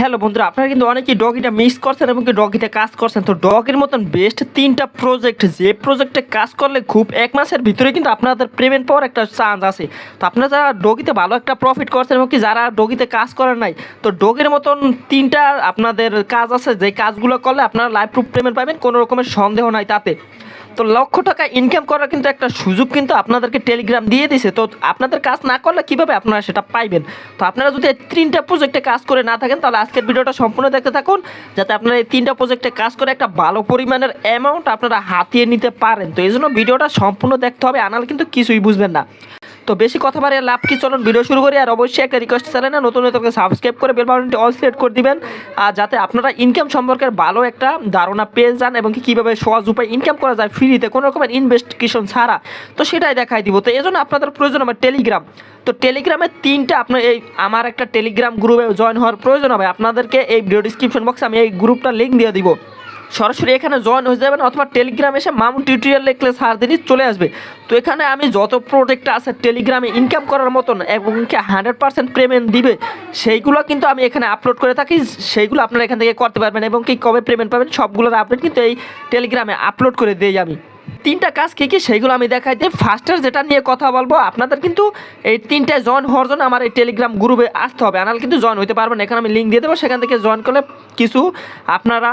Hello বন্ধুরা, আপনারা কিন্তু অনেকেই ডগিটা মিস করছেন এবং কি ডগিতে কাজ করছেন। তো ডগের মতন বেস্ট তিনটা প্রজেক্ট যে প্রজেক্টে কাজ করলে খুব এক মাসের ভিতরে কিন্তু আপনাদের পেমেন্ট পাওয়ার একটা চান্স আছে। তো আপনারা যারা ডগিতে ভালো একটা প্রফিট করছেন এবং কি যারা ডগিতে কাজ করেন নাই, তো ডগের মতন তিনটা আপনাদের কাজ আছে। যে কাজগুলো করলে আপনারা লাইভ প্রুফ পেমেন্ট পাবেন, কোনো রকমের সন্দেহ নাই তাতে। তো লক্ষ টাকা ইনকাম করার কিন্তু একটা সুযোগ কিন্তু আপনাদেরকে টেলিগ্রাম দিয়ে দিছে। তো আপনাদের কাজ না করলে কীভাবে আপনারা সেটা পাইবেন? তো আপনারা যদি তিনটা প্রজেক্টে কাজ করে না থাকেন, তাহলে আজকের ভিডিওটা সম্পূর্ণ দেখতে থাকুন, যাতে আপনারা এই তিনটা প্রজেক্টে কাজ করে একটা ভালো পরিমাণের অ্যামাউন্ট আপনারা হাতিয়ে নিতে পারেন। তো এই জন্য ভিডিওটা সম্পূর্ণ দেখতে হবে, আনাল কিন্তু কিছুই বুঝবেন না। তো বেশি কথা বাড়ে লাভ কি? চলুন ভিডিও শুরু করি। আর অবশ্যই একটা রিকোয়েস্ট চ্যানেল না নতুন নতুন সাবস্ক্রাইব করে বেল বাটনটি অল করে দিবেন। আর যাতে আপনারা ইনকাম সম্পর্কে ভালো একটা ধারণা পেয়ে যান এবং কি কীভাবে সহজ উপায় ইনকাম করা যায় ফ্রিতে কোনো রকমের ইনভেস্টিগেশন ছাড়া। তো সেটাই দেখাই দিব। তো এই জন্য আপনাদের প্রয়োজন আমার টেলিগ্রাম তো টেলিগ্রামে তিনটা আপনার এই আমার একটা টেলিগ্রাম গ্রুপে জয়েন হওয়ার প্রয়োজন হবে। আপনাদেরকে এই ভিডিও ডিসক্রিপশন বক্সে আমি এই গ্রুপটা লিঙ্ক দিয়ে দিব। সরাসরি এখানে জয়েন হয়ে যাবেন অথবা টেলিগ্রাম এসে মামুন টিউটোরিয়াল লিখলে সার দিনই চলে আসবে। তো এখানে আমি যত প্রোডাক্ট আছে টেলিগ্রামে ইনকাম করার মতন এবং কি হান্ড্রেড পার্সেন্ট পেমেন্ট দিবে, সেইগুলো কিন্তু আমি এখানে আপলোড করে থাকি, সেইগুলো আপনারা এখান থেকে করতে পারবেন এবং কি কবে পেমেন্ট পাবেন সবগুলোর আপডেট কিন্তু এই টেলিগ্রামে আপলোড করে দিই আমি। তিনটা কাজ কী কী সেইগুলো আমি দেখাই দিই। ফার্স্টের যেটা নিয়ে কথা বলব, আপনাদের কিন্তু এই তিনটায় জয়েন হওয়ার জন্য আমার এই টেলিগ্রাম গ্রুপে আসতে হবে। আনাল কিন্তু জয়েন হতে পারবেন এখানে আমি লিঙ্ক দিয়ে দেবো, সেখান থেকে জয়েন করলে কিছু আপনারা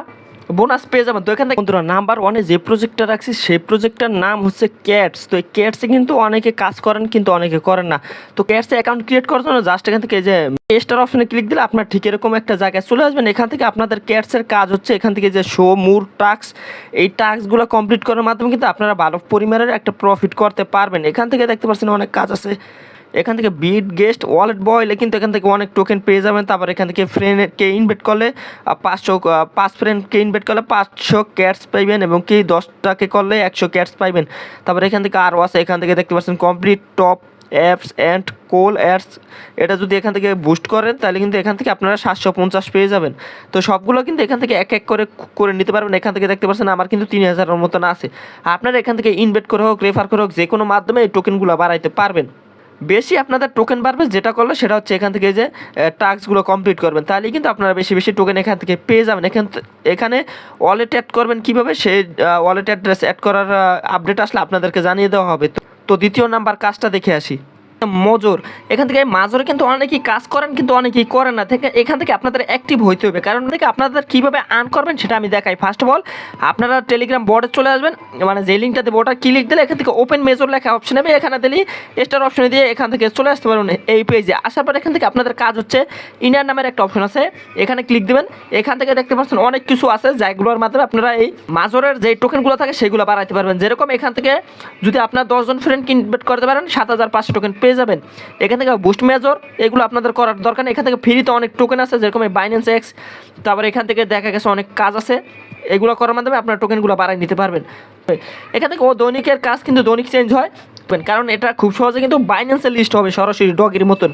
বোনাস পেয়ে যাবেন। তো এখান থেকে বন্ধুরা, নাম্বার ওয়ানে যে প্রজেক্টটা রাখছি, সেই প্রজেক্টটার নাম হচ্ছে ক্যাটস তো এই ক্যাটসে কিন্তু অনেকে কাজ করেন, কিন্তু অনেকে করেন না। তো ক্যাটসে অ্যাকাউন্ট ক্রিয়েট করার জন্য জাস্ট এখান থেকে যে স্টার অপশনে ক্লিক দিলে আপনার ঠিক এরকম একটা জায়গায় চলে আসবেন। এখান থেকে আপনাদের ক্যাটসের কাজ হচ্ছে এখান থেকে যে শো মুর টাস্ক এই টাস্কগুলো কমপ্লিট করার মাধ্যমে কিন্তু আপনারা ভালো পরিমাণের একটা প্রফিট করতে পারবেন। এখান থেকে দেখতে পাচ্ছেন অনেক কাজ আছে। এখান থেকে বিট গেস্ট ওয়ালেট বয়লে কিন্তু এখান থেকে অনেক টোকেন পেয়ে যাবেন তারপর এখান থেকে ফ্রেন্ডকে ইনভেট করলে পাঁচশো পাঁচ ফ্রেন্ডকে ইনভেট করলে পাঁচশো ক্যাটস পাইবেন এবং কি দশটাকে করলে একশো ক্যাটস পাইবেন তারপর এখান থেকে আরও আছে এখান থেকে দেখতে পাচ্ছেন complete top apps and call ads এটা যদি এখান থেকে বুস্ট করেন তাহলে কিন্তু এখান থেকে আপনারা সাতশো পঞ্চাশ পেয়ে যাবেন তো সবগুলো কিন্তু এখান থেকে এক এক করে করে নিতে পারবেন এখান থেকে দেখতে পাচ্ছেন আমার কিন্তু তিন হাজারের মতন আছে আপনারা এখান থেকে ইনভেট করে হোক রেফার করে হোক যে কোনো মাধ্যমে এই টোকেনগুলো বাড়াইতে পারবেন বেশি আপনাদের টোকেন বাড়বে যেটা করলে সেটা হচ্ছে এখান থেকে যে টাস্কগুলো কমপ্লিট করবেন। তাহলেই কিন্তু আপনারা বেশি বেশি টোকেন এখান থেকে পেয়ে যাবেন। এখান এখানে ওয়ালেট অ্যাড করবেন কীভাবে? সেই ওয়ালেট অ্যাড্রেস অ্যাড করার আপডেট আসলে আপনাদেরকে জানিয়ে দেওয়া হবে। তো- দ্বিতীয় নাম্বার কাজটা দেখে আসি। মজুর। এখান থেকে মাজরে কিন্তু অনেকেই কাজ করেন, কিন্তু অনেকেই করেন না। থেকে এখান থেকে আপনাদের অ্যাক্টিভ হইতে হবে। কারণ থেকে আপনাদের কীভাবে আর্ন করবেন সেটা আমি দেখাই। ফার্স্ট অফ অল আপনারা টেলিগ্রাম বোর্ডে চলে আসবেন। মানে যে লিঙ্কটাতে বোর্ডটা ক্লিক দিলে এখান থেকে ওপেন মেজর লেখা অপশন হবে। এখানে দিলেই স্টার অপশনে দিয়ে এখান থেকে চলে আসতে পারবেন এই পেজে আসার পর এখান থেকে আপনাদের কাজ হচ্ছে ইনার নামের একটা অপশন আছে। এখানে ক্লিক দিবেন। এখান থেকে দেখতে পাচ্ছেন অনেক কিছু আছে, যেগুলোর মাধ্যমে আপনারা এই মাজরের যে টোকেনগুলো থাকে, সেগুলো বাড়াইতে পারবেন। যেরকম এখান থেকে যদি আপনার দশজন ফ্রেন্ড ইনভেট করতে পারেন, সাত হাজার পাঁচশো টোকেন পেয়ে যাবেন। এখান থেকে বুস্ট মেজর এগুলো আপনাদের করার দরকার এখান থেকে ফ্রিতে অনেক টোকেন আছে, যেরকম এই বাইন্যান্স এক্স তারপর এখান থেকে দেখা গেছে অনেক কাজ আছে। এগুলো করার মাধ্যমে আপনার টোকেনগুলো বাড়াই নিতে পারবেন। এখান থেকে ও দৈনিকের কাজ কিন্তু দৈনিক চেঞ্জ হয়। কারণ এটা খুব সহজে কিন্তু বাইন্যান্সের লিস্ট হবে সরাসরি ডগের মতন।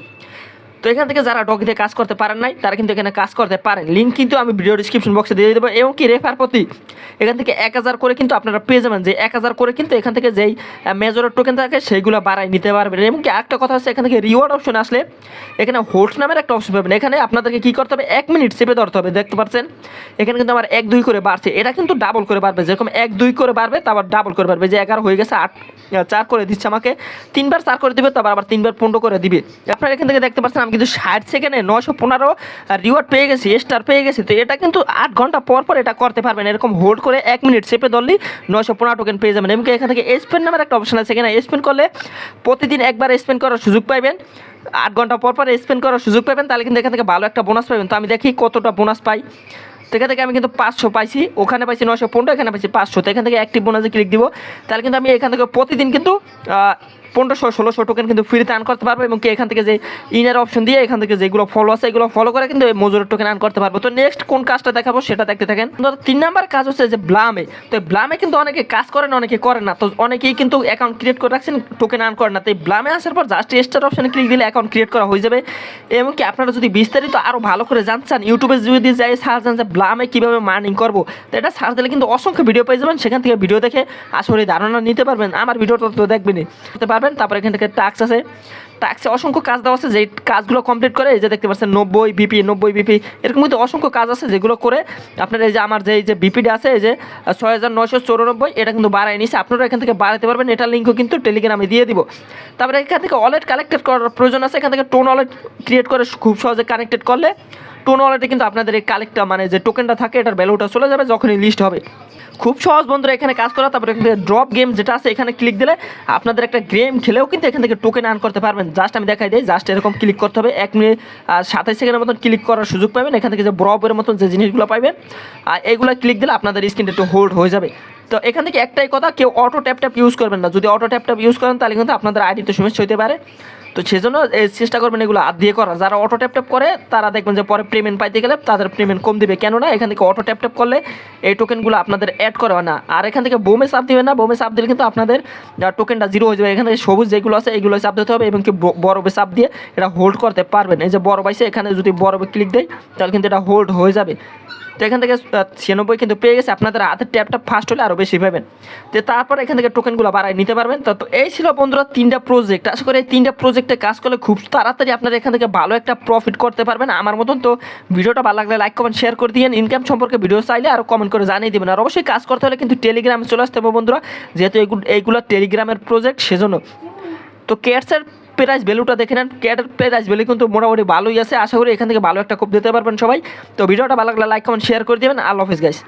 তো এখান থেকে যারা ডগিতে কাজ করতে পারেন নাই, তারা কিন্তু এখানে কাজ করতে পারেন। লিঙ্ক কিন্তু আমি ভিডিও ডিসক্রিপশন বক্সে দিয়ে দেবো। এবং কি রেফার প্রতি এখান থেকে এক হাজার করে কিন্তু আপনারা পেয়ে যাবেন। যে এক হাজার করে কিন্তু এখান থেকে যেই মেজরের টোকেন থাকে, সেইগুলো বাড়াই নিতে পারবেন। এবং কি একটা কথা হচ্ছে, এখান থেকে রিওয়ার্ড অপশন আসলে এখানে হোল্ড নামের একটা অপশন পাবেন। এখানে আপনাদেরকে কী করতে হবে? এক মিনিট চেপে ধরতে হবে। দেখতে পাচ্ছেন? এখানে কিন্তু আমার এক দুই করে বাড়ছে। এটা কিন্তু ডাবল করে বাড়বে। যেরকম এক দুই করে বাড়বে তারপর ডাবল করে বাড়বে। যে এগারো হয়ে গেছে, আট চার করে দিচ্ছে আমাকে। তিনবার চার করে দিবে তারপর আবার তিনবার পনেরো করে দিবে। আপনারা এখান থেকে দেখতে পাচ্ছেন, আমি কিন্তু ষাট সেকেন্ডে নশো পনেরো রিওয়ার্ড পেয়ে গেছি স্টার পেয়ে গেছি। তো এটা কিন্তু আট ঘণ্টা পর পর এটা করতে পারবেন। এরকম হোল্ড করে এক মিনিট চেপে ধরলেই নশো পনেরো টোকেন পেয়ে যাবেন। এমনকি এখান থেকে স্পেন নামের একটা অপশন আছে। এখানে স্পেন করলে প্রতিদিন একবার স্পেন করার সুযোগ পাইবেন। আট ঘণ্টা পর পর স্পেন করার সুযোগ পাবেন তাহলে কিন্তু এখান থেকে ভালো একটা বোনাস পাবেন। তো আমি দেখি কতটা বোনাস পাই। তো এখান থেকে আমি কিন্তু পাঁচশো পাইছি। ওখানে পাইছি নশো পনেরো, এখানে পাইছি পাঁচশো। তো এখান থেকে অ্যাক্টিভ বোনাসে ক্লিক দিব। তাহলে কিন্তু আমি এখান থেকে প্রতিদিন কিন্তু পনেরোশো, ষোলোশো টোকেন কিন্তু ফ্রিতে আর্ন করতে পারব এবং কি এখান থেকে যে ইনার অপশন দিয়ে এখান থেকে যেগুলো ফলো আছে, এগুলো ফলো করে কিন্তু মজুরের টোকেন আর্ন করতে পারব। তো নেক্সট কোন কাজটা দেখাবো সেটা দেখতে থাকেন। তিন নাম্বার কাজ হচ্ছে যে ব্লামে তো ব্লামে কিন্তু অনেকে কাজ করেন, অনেকে করেন না। তো অনেকেই কিন্তু অ্যাকাউন্ট ক্রিয়েট করে রাখছেন টোকেন আর্ন করেন না। তো এই ব্লামে আসার পর জাস্ট স্টার অপশনে ক্লিক দিলে অ্যাকাউন্ট ক্রিয়েট করা হয়ে যাবে। এবং কি আপনারা যদি বিস্তারিত আরও ভালো করে জানতে চান ইউটিউবে যদি যাই সার্চ জান যে ব্লামে কীভাবে মার্নিং করব, তো এটা সার্চ দিলে কিন্তু অসংখ্য ভিডিও পেয়ে যাবেন। সেখান থেকে ভিডিও দেখে আসলে ধারণা নিতে পারবেন। আমার ভিডিওটা তো দেখবেনই। করতে পারবেন পারবেন। তারপর এখান থেকে টাক্স আছে। টাক্সে অসংখ্য কাজ দেওয়া আছে, যেই কাজগুলো কমপ্লিট করে, এই যে দেখতে পাচ্ছেন, নব্বই বিপি নব্বই বিপি এরকম কিন্তু অসংখ্য কাজ আছে যেগুলো করে আপনার এই যে আমার যে, এই যে বিপিডি আছে, এই যে ছয় হাজার নয়শো চৌরানব্বই, এটা কিন্তু বাড়ায় নিছে। আপনারা এখান থেকে বাড়াতে পারবেন এটার লিঙ্কও কিন্তু টেলিগ্রামে দিয়ে দিব। তারপরে এখান থেকে ওয়ালেট কালেক্টেড করার প্রয়োজন আছে। এখান থেকে টোন ওয়ালেট ক্রিয়েট করে খুব সহজে কানেক্টেড করলে টোন ওয়ালেটে কিন্তু আপনাদের এই কালেক্টটা মানে যে টোকেনটা থাকে, এটার ভ্যালুটা চলে যাবে যখনই লিস্ট হবে। খুব সহজ বন্ধুরা, এখানে কাজ করা, তারপরে এখান থেকে ড্রপ গেম যেটা আছে, এখানে ক্লিক দিলে আপনাদের একটা গেম খেলেও কিন্তু এখান থেকে টোকেন আর্ন করতে পারবেন। জাস্ট আমি দেখাই দিই জাস্ট এরকম ক্লিক করতে হবে। এক মিনিট সাতাইশ সেকেন্ডের মতন ক্লিক করার সুযোগ পাবেন। এখান থেকে যে ব্রপের মতন যে জিনিসগুলো পাবেন আর এগুলো ক্লিক দিলে আপনাদের স্ক্রিনটা একটু হোল্ড হয়ে যাবে। তো এখান থেকে একটাই কথা, কেউ অটো ট্যাপ ট্যাপ ইউজ করবেন না। যদি অটো ট্যাপ ট্যাপ ইউজ করেন, তাহলে কিন্তু আপনাদের আইডিতে সমস্যা হতে পারে। তো সেজন্য চেষ্টা করবেন এগুলো হাত দিয়ে করা যারা অটো ট্যাপ ট্যাপ করে, তারা দেখবেন যে পরে পেমেন্ট পাইতে গেলে তাদের পেমেন্ট কম দিবে। কেননা এখান থেকে অটো ট্যাপ ট্যাপ করলে এই টোকেনগুলো আপনাদের অ্যাড করা না। আর এখান থেকে বোমে চাপ দিবেন না। বোমে চাপ দিলে কিন্তু আপনাদের টোকেনটা জিরো হয়ে যাবে। এখান থেকে সবুজ যেগুলো আছে, এগুলো চাপ দিতে হবে এবং কি বরফে চাপ দিয়ে এটা হোল্ড করতে পারবেন। এই যে বরফ আছে এখানে যদি বরফে ক্লিক দেয়, তাহলে কিন্তু এটা হোল্ড হয়ে যাবে। তো এখান থেকে ছিয়ানব্বই কিন্তু পেয়ে গেছে। আপনাদের হাতের ট্যাপটা ফার্স্ট হলে আরও বেশি পাবেন। তো তারপর এখান থেকে টোকেনগুলো বাড়ায় নিতে পারবেন। তো এই ছিল বন্ধুরা তিনটা প্রজেক্ট আশা করি এই তিনটা প্রজেক্টে কাজ করলে খুব তাড়াতাড়ি আপনারা এখান থেকে ভালো একটা প্রফিট করতে পারবেন আমার মতন। তো ভিডিওটা ভালো লাগলে লাইক কমেন্ট শেয়ার করে দিন ইনকাম সম্পর্কে ভিডিও চাইলে আর কমেন্ট করে জানিয়ে দেবেন। আর অবশ্যই কাজ করতে হলে কিন্তু টেলিগ্রামে চলে আসতে হবে বন্ধুরা। যেহেতু এইগুলো টেলিগ্রামের প্রজেক্ট সেজন্য। তো কেটসের প্রাইস ভ্যালুটা দেখে নেন। ক্যাটের প্রাইস ভ্যালু কিন্তু মোটামুটি ভালোই আছে। আশা করি এখান থেকে ভালো একটা খুব দিতে পারবেন সবাই। তো ভিডিওটা ভালো লাগলে লাইক কমেন্ট শেয়ার করে দেবেন। আল্লাহ হাফিজ গাইস